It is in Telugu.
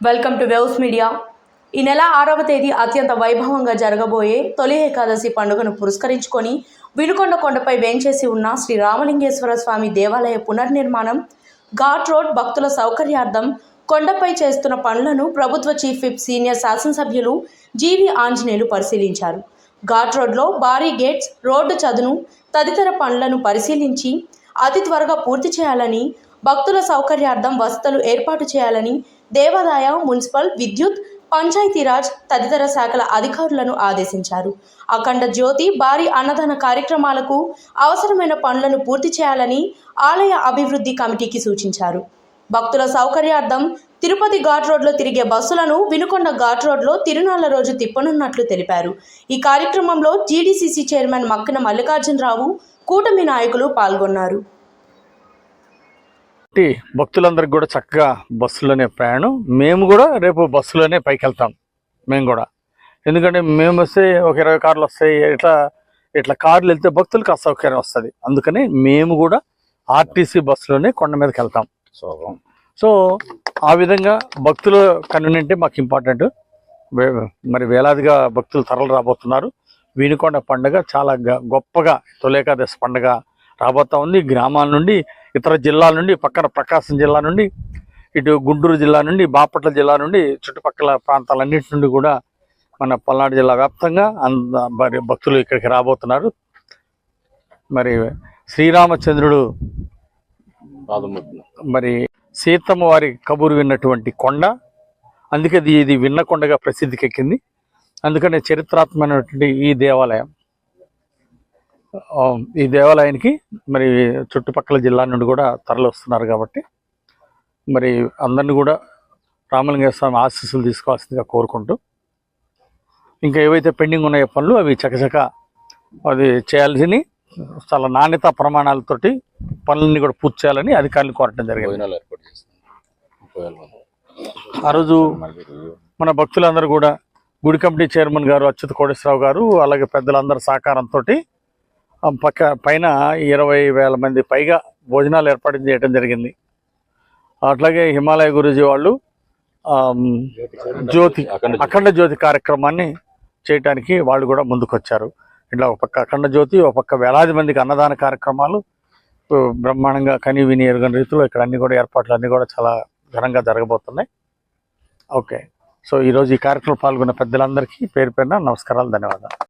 వెల్కమ్ టు వెవ్స్ మీడియా ఈ నెల ఆరవ తేదీ అత్యంత వైభవంగా జరగబోయే తొలి ఏకాదశి పండుగను పురస్కరించుకొని వినుకొండ కొండపై వేంచేసి ఉన్న శ్రీ రామలింగేశ్వర స్వామి దేవాలయ పునర్నిర్మాణం ఘాట్ రోడ్ భక్తుల సౌకర్యార్థం కొండపై చేస్తున్న పనులను ప్రభుత్వ చీఫ్ విప్ సీనియర్ శాసనసభ్యులు జీవి ఆంజనేయులు పరిశీలించారు. ఘాట్ రోడ్లో భారీ గేట్స్ రోడ్డు చదును తదితర పనులను పరిశీలించి అతి త్వరగా పూర్తి చేయాలని భక్తుల సౌకర్యార్థం వసతులు ఏర్పాటు చేయాలని దేవాదాయ మున్సిపల్ విద్యుత్ పంచాయతీరాజ్ తదితర శాఖల అధికారులను ఆదేశించారు. అఖండ జ్యోతి భారీ అన్నదాన కార్యక్రమాలకు అవసరమైన పనులను పూర్తి చేయాలని ఆలయ అభివృద్ధి కమిటీకి సూచించారు. భక్తుల సౌకర్యార్థం తిరుపతి ఘాట్ రోడ్లో తిరిగే బస్సులను వినుకొండ ఘాట్ రోడ్లో తిరునాళ్ళ రోజు తిప్పనున్నట్లు తెలిపారు. ఈ కార్యక్రమంలో జీడీసీసీ చైర్మన్ మక్కన మల్లికార్జునరావు కూటమి నాయకులు పాల్గొన్నారు. కాబట్టి భక్తులందరికీ కూడా చక్కగా బస్సులోనే ప్రయాణం. మేము కూడా రేపు బస్సులోనే పైకి వెళ్తాం మేము కూడా. ఎందుకంటే మేము వస్తే ఒక ఇరవై కార్లు వస్తాయి. ఇట్లా ఇట్లా కార్లు వెళ్తే భక్తులకు అసౌకర్యం వస్తుంది. అందుకని మేము కూడా ఆర్టీసీ బస్సులోనే కొండ మీదకి వెళ్తాం. సో ఆ విధంగా భక్తుల కన్వీనియంటే మాకు ఇంపార్టెంట్. మరి వేలాదిగా భక్తులు తరలి రాబోతున్నారు. వీనికొండ పండుగ చాలా గొప్పగా తొలేకాదశి పండుగ రాబోతా ఉంది. గ్రామాల నుండి ఇతర జిల్లాల నుండి పక్కన ప్రకాశం జిల్లా నుండి ఇటు గుంటూరు జిల్లా నుండి బాపట్ల జిల్లా నుండి చుట్టుపక్కల ప్రాంతాలన్నింటి నుండి కూడా మన పల్నాడు జిల్లా వ్యాప్తంగా అంద మరి భక్తులు ఇక్కడికి రాబోతున్నారు. మరి శ్రీరామచంద్రుడు మరి సీతమ్మ వారి కబురు విన్నటువంటి కొండ అందుకే ఇది విన్న కొండగా ప్రసిద్ధికెక్కింది. అందుకనే చరిత్రాత్మకమైనటువంటి ఈ దేవాలయం. ఈ దేవాలయానికి మరి చుట్టుపక్కల జిల్లా నుండి కూడా తరలి వస్తున్నారు కాబట్టి మరి అందరిని కూడా రామలింగేశ్వర స్వామి ఆశీస్సులు తీసుకోవాల్సిందిగా కోరుకుంటూ ఇంకా ఏవైతే పెండింగ్ ఉన్నాయో పనులు అవి చకచక అది చేయాల్సిన చాలా నాణ్యత ప్రమాణాలతోటి పనులన్నీ కూడా పూర్తి చేయాలని అధికారులు కోరటం జరిగింది. ఆ రోజు. మన భక్తులందరూ కూడా గుడి కమిటీ చైర్మన్ గారు అచ్యుత కోటేశ్వరరావు గారు అలాగే పెద్దలందరి సహకారంతో పక్క పైన ఇరవై వేల మంది పైగా భోజనాలు ఏర్పాటు చేయడం జరిగింది. అట్లాగే హిమాలయ గురూజీ వాళ్ళు జ్యోతి అఖండ జ్యోతి. కార్యక్రమాన్ని చేయటానికి వాళ్ళు కూడా ముందుకొచ్చారు. ఇట్లా ఒక పక్క అఖండ జ్యోతి ఒక పక్క వేలాది మందికి అన్నదాన కార్యక్రమాలు బ్రహ్మాండంగా కని విని ఎరుగని రీతిలో ఇక్కడ అన్ని కూడా ఏర్పాట్లు అన్ని కూడా చాలా ఘనంగా జరగబోతున్నాయి. ఓకే. సో ఈరోజు ఈ కార్యక్రమం పాల్గొన్న పెద్దలందరికీ పేరు పేరున నమస్కారాలు ధన్యవాదాలు.